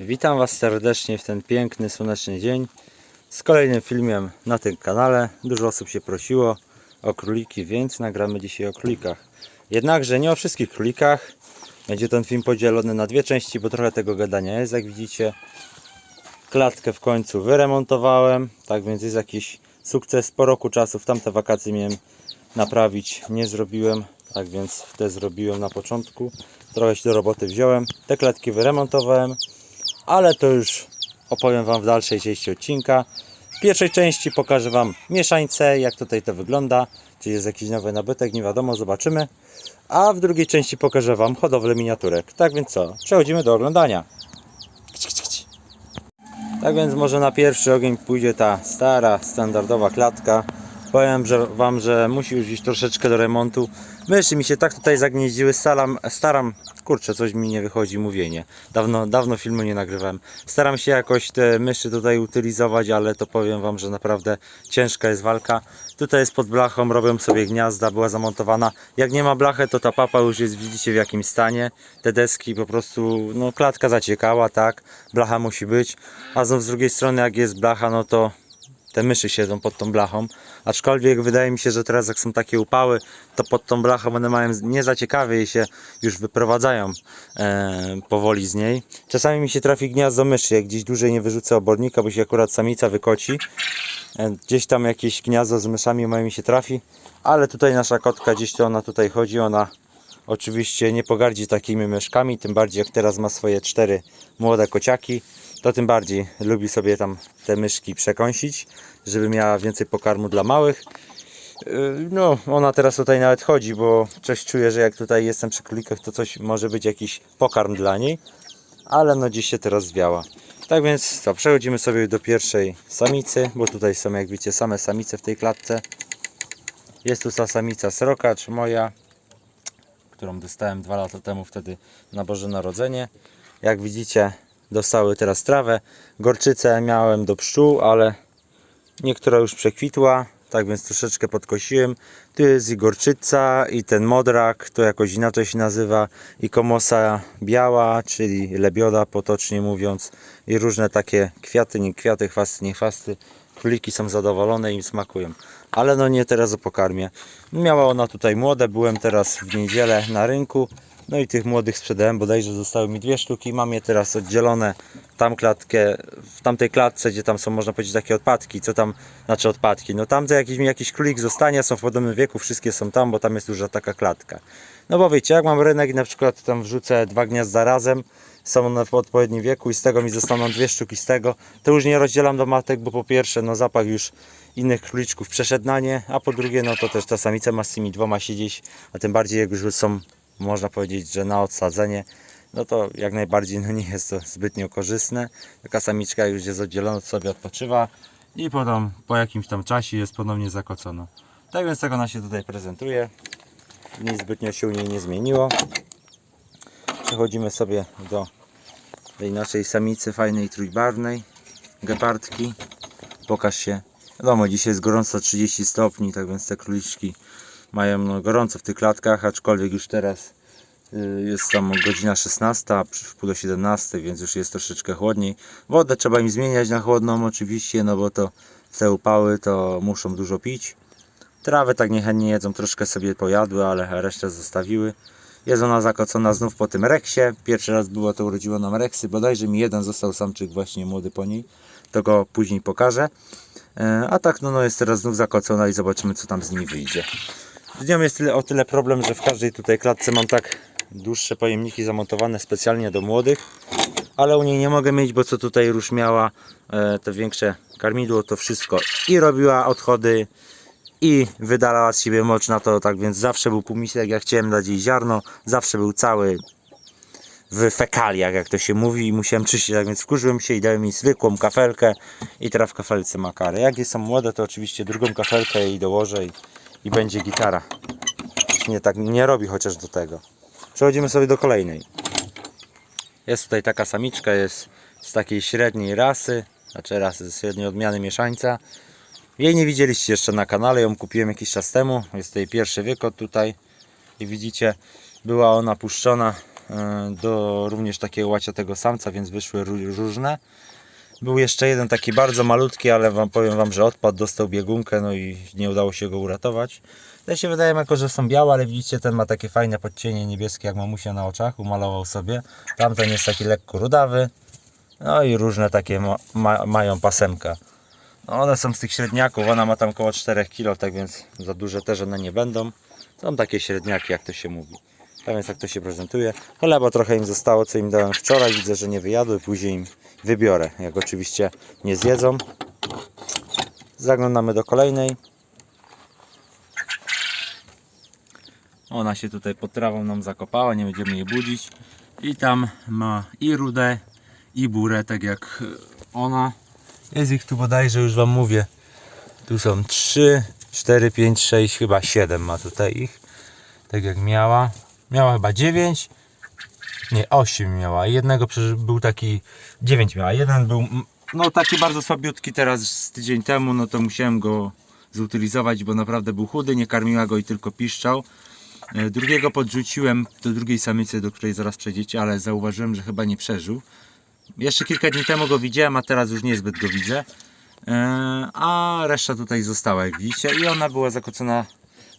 Witam Was serdecznie w ten piękny, słoneczny dzień z kolejnym filmem na tym kanale. Dużo osób się prosiło o króliki, więc nagramy dzisiaj o królikach. Jednakże nie o wszystkich królikach. Będzie ten film podzielony na dwie części, bo trochę tego gadania jest, jak widzicie. Klatkę w końcu wyremontowałem, tak więc jest jakiś sukces. Po roku czasu w tamte wakacje miałem naprawić, nie zrobiłem, tak więc te zrobiłem na początku. Trochę się do roboty wziąłem. Te klatki wyremontowałem ale to już opowiem Wam w dalszej części odcinka. W pierwszej części pokażę Wam mieszańce, jak tutaj to wygląda, czy jest jakiś nowy nabytek, nie wiadomo, zobaczymy. A w drugiej części pokażę Wam hodowlę miniaturek. Tak więc co, przechodzimy do oglądania. Tak więc może na pierwszy ogień pójdzie ta stara, standardowa klatka. Powiem że Wam, że musi już iść troszeczkę do remontu. Myszy mi się tak tutaj zagnieździły, staram, staram, kurczę, coś mi nie wychodzi mówienie. Dawno, dawno filmu nie nagrywałem. Staram się jakoś te myszy tutaj utylizować, ale to powiem Wam, że naprawdę ciężka jest walka. Tutaj jest pod blachą, robią sobie gniazda, była zamontowana. Jak nie ma blachy, to ta papa już jest, widzicie w jakim stanie. Te deski po prostu, no klatka zaciekała, tak, blacha musi być. A znów z drugiej strony, jak jest blacha, no to te myszy siedzą pod tą blachą. Aczkolwiek wydaje mi się, że teraz jak są takie upały, to pod tą blachą one mają nie za ciekawie i się już wyprowadzają e, powoli z niej. Czasami mi się trafi gniazdo myszy, jak gdzieś dłużej nie wyrzucę obornika, bo się akurat samica wykoci. E, gdzieś tam jakieś gniazdo z myszami moje mi się trafi, ale tutaj nasza kotka gdzieś to ona tutaj chodzi, ona oczywiście nie pogardzi takimi myszkami, tym bardziej jak teraz ma swoje cztery młode kociaki, to tym bardziej lubi sobie tam te myszki przekąsić, żeby miała więcej pokarmu dla małych. Yy, No, ona teraz tutaj nawet chodzi, bo coś czuję, że jak tutaj jestem przy królikach, to coś może być jakiś pokarm dla niej, ale no dziś się teraz zwiała. Tak więc co, przechodzimy sobie do pierwszej samicy, bo tutaj są jak widzicie same samice w tej klatce. Jest tu ta samica sroka, czy moja, którą dostałem dwa lata temu wtedy na Boże Narodzenie. Jak widzicie dostały teraz trawę. Gorczycę miałem do pszczół, ale niektóra już przekwitła, tak więc troszeczkę podkosiłem. Tu jest i gorczyca i ten modrak, to jakoś inaczej się nazywa i komosa biała, czyli lebioda potocznie mówiąc i różne takie kwiaty, nie kwiaty, chwasty, nie chwasty. Króliki są zadowolone i im smakują. Ale no nie teraz o pokarmie. Miała ona tutaj młode, byłem teraz w niedzielę na rynku. No i tych młodych sprzedałem, bodajże zostały mi dwie sztuki. Mam je teraz oddzielone, tam klatkę, w tamtej klatce, gdzie tam są można powiedzieć takie odpadki, co tam, znaczy odpadki. No tam jakiś mi jakiś królik zostanie, są w podobnym wieku, wszystkie są tam, bo tam jest duża taka klatka. No bo wiecie, jak mam rynek i na przykład tam wrzucę dwa gniazda razem, są one w odpowiednim wieku i z tego mi zostaną dwie sztuki z tego, to już nie rozdzielam do matek, bo po pierwsze no zapach już innych króliczków przeszedł na nie, a po drugie no to też ta samica ma z tymi dwoma siedzieć, a tym bardziej jak już są można powiedzieć, że na odsadzenie, no to jak najbardziej no nie jest to zbytnio korzystne. Taka samiczka już jest oddzielona, to sobie odpoczywa i potem po jakimś tam czasie jest ponownie zakocona. Tak więc tak ona się tutaj prezentuje. Nic zbytnio się u niej nie zmieniło. Przechodzimy sobie do tej naszej samicy fajnej trójbarwnej, gepardki. Pokaż się. Wiadomo, dzisiaj jest gorąco 30 stopni, tak więc te króliczki mają no, gorąco w tych klatkach, aczkolwiek już teraz y, jest tam godzina 16, a w pół do 17, więc już jest troszeczkę chłodniej. Wodę trzeba im zmieniać na chłodną oczywiście, no bo to te upały to muszą dużo pić. Trawę tak niechętnie jedzą, troszkę sobie pojadły, ale resztę zostawiły. Jest ona zakocona znów po tym reksie. Pierwszy raz było to urodziło nam reksy, bodajże mi jeden został samczyk właśnie młody po niej. To go później pokażę. E, A tak no, no jest teraz znów zakocona i zobaczymy co tam z niej wyjdzie. Z nią jest tyle, o tyle problem, że w każdej tutaj klatce mam tak dłuższe pojemniki zamontowane specjalnie do młodych, ale u niej nie mogę mieć, bo co tutaj już miała e, te większe karmidło, to wszystko i robiła odchody i wydalała z siebie mocz na to, tak więc zawsze był półmisek, jak chciałem dać jej ziarno, zawsze był cały w fekaliach, jak to się mówi i musiałem czyścić, tak więc wkurzyłem się i dałem jej zwykłą kafelkę i teraz w kafelce ma karę. Jak są młode, to oczywiście drugą kafelkę jej dołożę i, i będzie gitara. Nie tak nie robi chociaż do tego. Przechodzimy sobie do kolejnej. Jest tutaj taka samiczka, jest z takiej średniej rasy, znaczy rasy z średniej odmiany mieszańca. Jej nie widzieliście jeszcze na kanale, ją kupiłem jakiś czas temu. Jest tutaj pierwszy wykot tutaj i widzicie, była ona puszczona e, do również takiego łaciatego samca, więc wyszły ró- różne. Był jeszcze jeden taki bardzo malutki, ale wam powiem wam, że odpadł, dostał biegunkę, no i nie udało się go uratować. Te się wydaje jako, że są białe, ale widzicie, ten ma takie fajne podcienie niebieskie jak mamusia na oczach, umalował sobie. Tamten jest taki lekko rudawy. No i różne takie ma, ma, mają pasemka. No one są z tych średniaków, ona ma tam około 4 kg, tak więc za duże też one nie będą. Są takie średniaki, jak to się mówi. Tak więc to się prezentuje. Chleba trochę im zostało, co im dałem wczoraj. Widzę, że nie wyjadły, później im wybiorę, jak oczywiście nie zjedzą. Zaglądamy do kolejnej. Ona się tutaj pod trawą nam zakopała, nie będziemy jej budzić. I tam ma i rudę, i burę, tak jak ona. Jest ich tu bodajże, już Wam mówię. Tu są 3, 4, 5, 6, chyba 7 ma tutaj ich. Tak jak miała. Miała chyba 9. Nie, 8 miała. Jednego był taki 9 miała. Jeden był no taki bardzo słabiutki teraz z tydzień temu, no to musiałem go zutylizować, bo naprawdę był chudy, nie karmiła go i tylko piszczał. E, Drugiego podrzuciłem do drugiej samicy, do której zaraz przejdziecie, ale zauważyłem, że chyba nie przeżył. Jeszcze kilka dni temu go widziałem, a teraz już niezbyt go widzę. E, A reszta tutaj została, jak widzicie. I ona była zakocona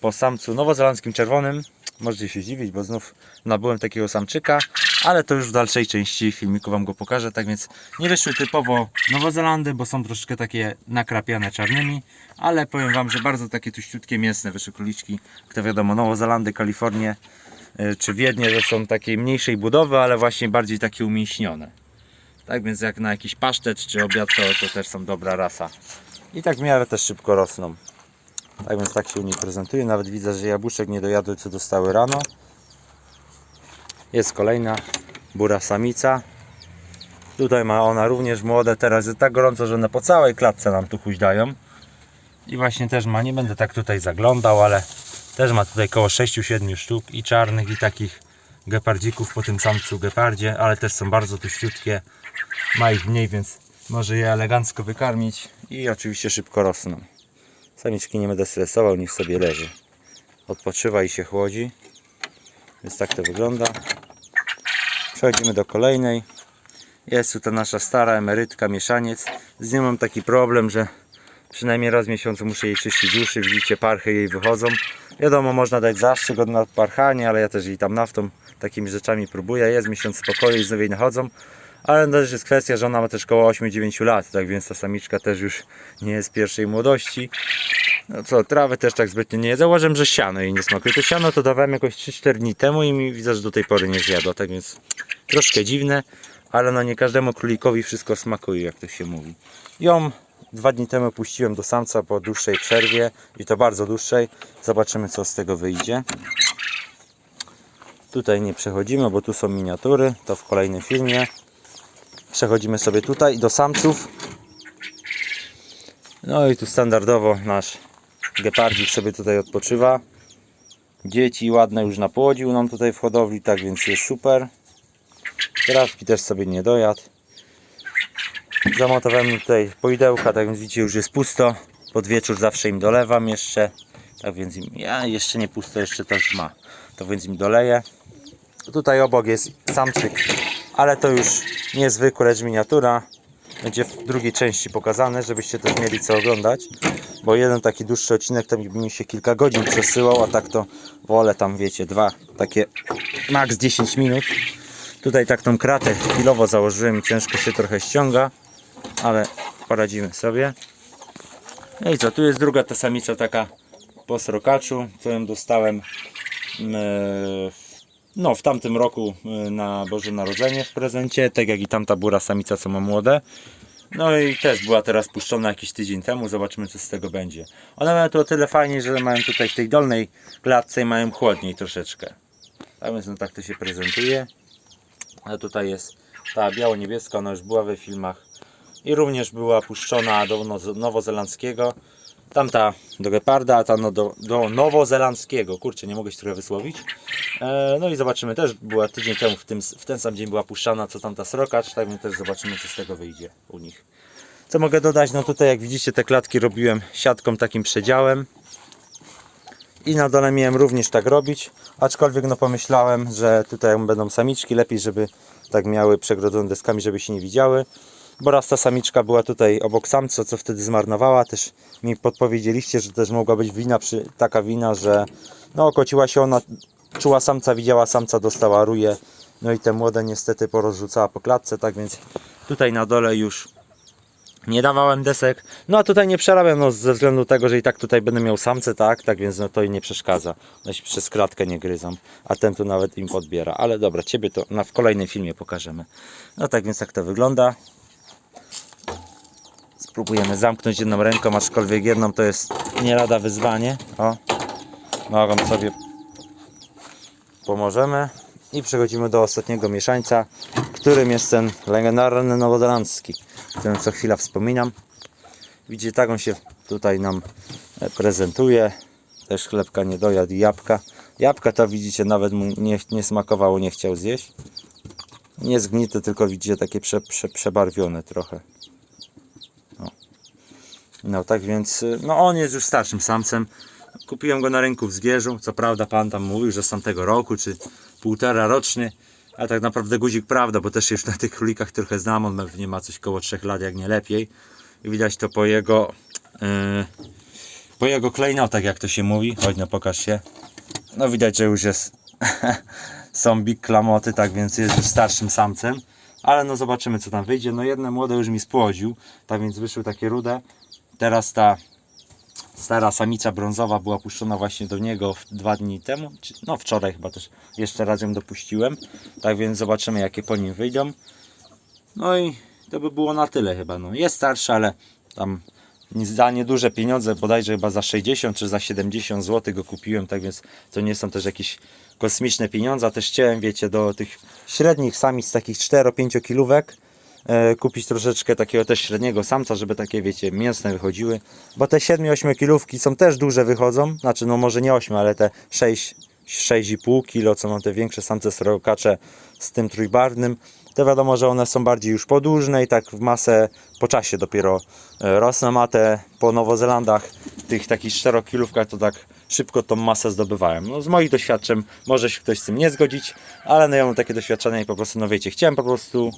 po samcu nowozelandzkim czerwonym. Możecie się zdziwić, bo znów nabyłem takiego samczyka, ale to już w dalszej części filmiku Wam go pokażę. Tak więc nie wyszły typowo Nowozelandy, bo są troszeczkę takie nakrapiane czarnymi, ale powiem Wam, że bardzo takie tuściutkie, mięsne wyszły króliczki. Kto wiadomo, Nowozelandy, Kalifornie czy Wiednie, że są takiej mniejszej budowy, ale właśnie bardziej takie umięśnione. Tak więc jak na jakiś pasztet czy obiad, to, to też są dobra rasa. I tak w miarę też szybko rosną. Tak więc tak się u nich prezentuje. Nawet widzę, że jabłuszek nie dojadły, co dostały rano. Jest kolejna bura samica. Tutaj ma ona również młode. Teraz jest tak gorąco, że one po całej klatce nam tu huźdają. I właśnie też ma, nie będę tak tutaj zaglądał, ale też ma tutaj około 6-7 sztuk i czarnych i takich gepardzików po tym samcu gepardzie, ale też są bardzo tuściutkie. Ma ich mniej, więc może je elegancko wykarmić i oczywiście szybko rosną. Samiczki nie będę stresował, niech sobie leży. Odpoczywa i się chłodzi. Więc tak to wygląda. Przechodzimy do kolejnej. Jest tu ta nasza stara emerytka, mieszaniec. Z nią mam taki problem, że przynajmniej raz w miesiącu muszę jej czyścić uszy. Widzicie, parchy jej wychodzą. Wiadomo, można dać zastrzyk od naparchania, ale ja też jej tam naftą takimi rzeczami próbuję. Jest miesiąc spokoju i znowu jej nachodzą. Ale też jest kwestia, że ona ma też około 8-9 lat, tak więc ta samiczka też już nie jest pierwszej młodości. No co, trawy też tak zbytnio nie je. Zauważyłem, że siano jej nie smakuje. To siano to dawałem jakoś 3-4 dni temu i mi widzę, że do tej pory nie zjadła, tak więc troszkę dziwne, ale no nie każdemu królikowi wszystko smakuje, jak to się mówi. Ją dwa dni temu puściłem do samca po dłuższej przerwie i to bardzo dłuższej. Zobaczymy, co z tego wyjdzie. Tutaj nie przechodzimy, bo tu są miniatury, to w kolejnym filmie. Przechodzimy sobie tutaj do samców. No i tu standardowo nasz gepardzik sobie tutaj odpoczywa. Dzieci ładne już napłodził nam tutaj w hodowli, tak więc jest super. Trawki też sobie nie dojadł. Zamontowałem tutaj poidełka, tak więc widzicie już jest pusto. Pod wieczór zawsze im dolewam jeszcze. Tak więc im, ja jeszcze nie pusto, jeszcze też ma. To więc im doleję. Tutaj obok jest samczyk, ale to już niezwykły, lecz miniatura. Będzie w drugiej części pokazane, żebyście też mieli co oglądać. Bo jeden taki dłuższy odcinek to mi się kilka godzin przesyłał, a tak to wolę tam wiecie, dwa takie max 10 minut. Tutaj tak tą kratę chwilowo założyłem i ciężko się trochę ściąga, ale poradzimy sobie. No i co, tu jest druga ta samica taka po srokaczu, co ją dostałem mm, e, no, w tamtym roku y, na Boże Narodzenie w prezencie, tak jak i tamta bura samica, co ma młode. No i też była teraz puszczona jakiś tydzień temu, zobaczymy co z tego będzie. One mają to o tyle fajnie, że mają tutaj w tej dolnej klatce i mają chłodniej troszeczkę. Tak więc no tak to się prezentuje. A tutaj jest ta biało-niebieska, ona już była we filmach. I również była puszczona do nowozelandzkiego. Tamta do geparda, ta no do, do nowozelandzkiego. Kurczę, nie mogę się trochę wysłowić. E, no i zobaczymy, też była tydzień temu, w, tym, w ten sam dzień była puszczana, co tamta srokacz, tak więc też zobaczymy, co z tego wyjdzie u nich. Co mogę dodać? No tutaj jak widzicie te klatki robiłem siatką takim przedziałem. I na dole miałem również tak robić, aczkolwiek no pomyślałem, że tutaj będą samiczki, lepiej żeby tak miały przegrodzone deskami, żeby się nie widziały. Bo raz ta samiczka była tutaj obok samca, co wtedy zmarnowała. Też mi podpowiedzieliście, że też mogła być wina przy, taka wina, że no okociła się ona, czuła samca, widziała samca, dostała ruje. No i te młode niestety porozrzucała po klatce, tak więc tutaj na dole już nie dawałem desek. No a tutaj nie przerabiam no, ze względu tego, że i tak tutaj będę miał samce, tak, tak więc no to i nie przeszkadza. No się przez klatkę nie gryzą, a ten tu nawet im podbiera. Ale dobra, ciebie to na, w kolejnym filmie pokażemy. No tak więc tak to wygląda. Spróbujemy zamknąć jedną ręką, aczkolwiek jedną to jest nie lada wyzwanie. O, nogą sobie pomożemy. I przechodzimy do ostatniego mieszańca, którym jest ten legendarny nowozelandzki, o którym co chwila wspominam. Widzicie, tak on się tutaj nam e, prezentuje. Też chlebka nie dojadł i jabłka. Jabłka to widzicie, nawet mu nie, nie smakowało, nie chciał zjeść. Nie zgnite, tylko widzicie takie prze, prze, przebarwione trochę. No. tak więc, y, no on jest już starszym samcem. Kupiłem go na rynku w zwierzu. Co prawda pan tam mówił, że z tamtego roku, czy półtora roczny. A tak naprawdę guzik prawda, bo też już na tych królikach trochę znam. On pewnie ma coś koło 3 lat, jak nie lepiej. I widać to po jego yy, po jego klejnotach, jak to się mówi. Chodź, no pokaż się. No widać, że już jest są big klamoty, tak więc jest już starszym samcem. Ale no zobaczymy co tam wyjdzie. No jedne młode już mi spłodził, tak więc wyszły takie rude. Teraz ta stara samica brązowa była puszczona właśnie do niego dwa dni temu, no wczoraj chyba też jeszcze raz ją dopuściłem, tak więc zobaczymy jakie po nim wyjdą. No i to by było na tyle chyba, no jest starszy, ale tam za nieduże pieniądze, bodajże chyba za 60 czy za 70 zł go kupiłem, tak więc to nie są też jakieś kosmiczne pieniądze, też chciałem, wiecie, do tych średnich samic, takich 4-5 kilówek, kupić troszeczkę takiego też średniego samca, żeby takie wiecie mięsne wychodziły, bo te 7-8 kilówki są też duże wychodzą, znaczy no może nie 8, ale te 6, 6,5 kilo, co mam te większe samce srokacze z tym trójbarwnym, to wiadomo, że one są bardziej już podłużne i tak w masę po czasie dopiero e, rosną, a te po Nowozelandach, tych takich 4 kilówkach to tak szybko tą masę zdobywałem. No z moich doświadczeń może się ktoś z tym nie zgodzić, ale no ja mam takie doświadczenia i po prostu, no wiecie, chciałem po prostu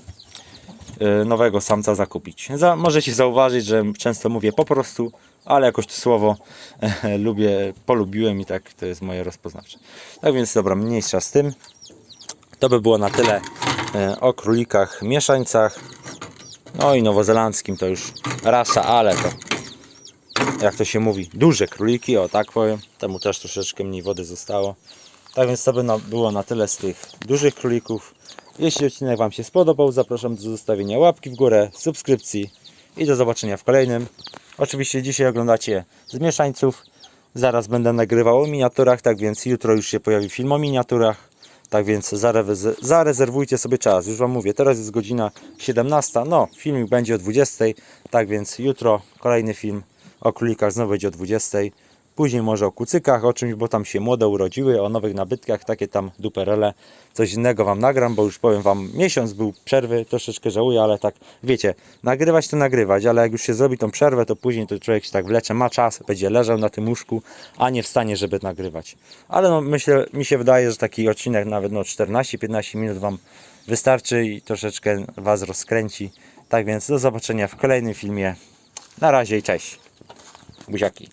nowego samca zakupić. Za, możecie zauważyć, że często mówię po prostu, ale jakoś to słowo e, lubię, polubiłem i tak to jest moje rozpoznawcze. Tak więc dobra, mniejsza z tym. To by było na tyle e, o królikach mieszańcach. No i nowozelandzkim to już rasa, ale to jak to się mówi, duże króliki, o tak powiem. Temu też troszeczkę mniej wody zostało. Tak więc to by na, było na tyle z tych dużych królików. Jeśli odcinek Wam się spodobał, zapraszam do zostawienia łapki w górę, subskrypcji i do zobaczenia w kolejnym. Oczywiście dzisiaj oglądacie z mieszańców. Zaraz będę nagrywał o miniaturach, tak więc jutro już się pojawi film o miniaturach. Tak więc zarezerwujcie sobie czas. Już Wam mówię, teraz jest godzina 17. No, filmik będzie o 20. Tak więc jutro kolejny film o królikach znowu będzie o 20. Później może o kucykach, o czymś, bo tam się młode urodziły, o nowych nabytkach, takie tam duperele. Coś innego Wam nagram, bo już powiem Wam, miesiąc był przerwy, troszeczkę żałuję, ale tak, wiecie, nagrywać to nagrywać, ale jak już się zrobi tą przerwę, to później to człowiek się tak wlecze, ma czas, będzie leżał na tym łóżku, a nie wstanie, żeby nagrywać. Ale no myślę, mi się wydaje, że taki odcinek nawet no 14-15 minut Wam wystarczy i troszeczkę Was rozkręci. Tak więc do zobaczenia w kolejnym filmie. Na razie i cześć. Buziaki.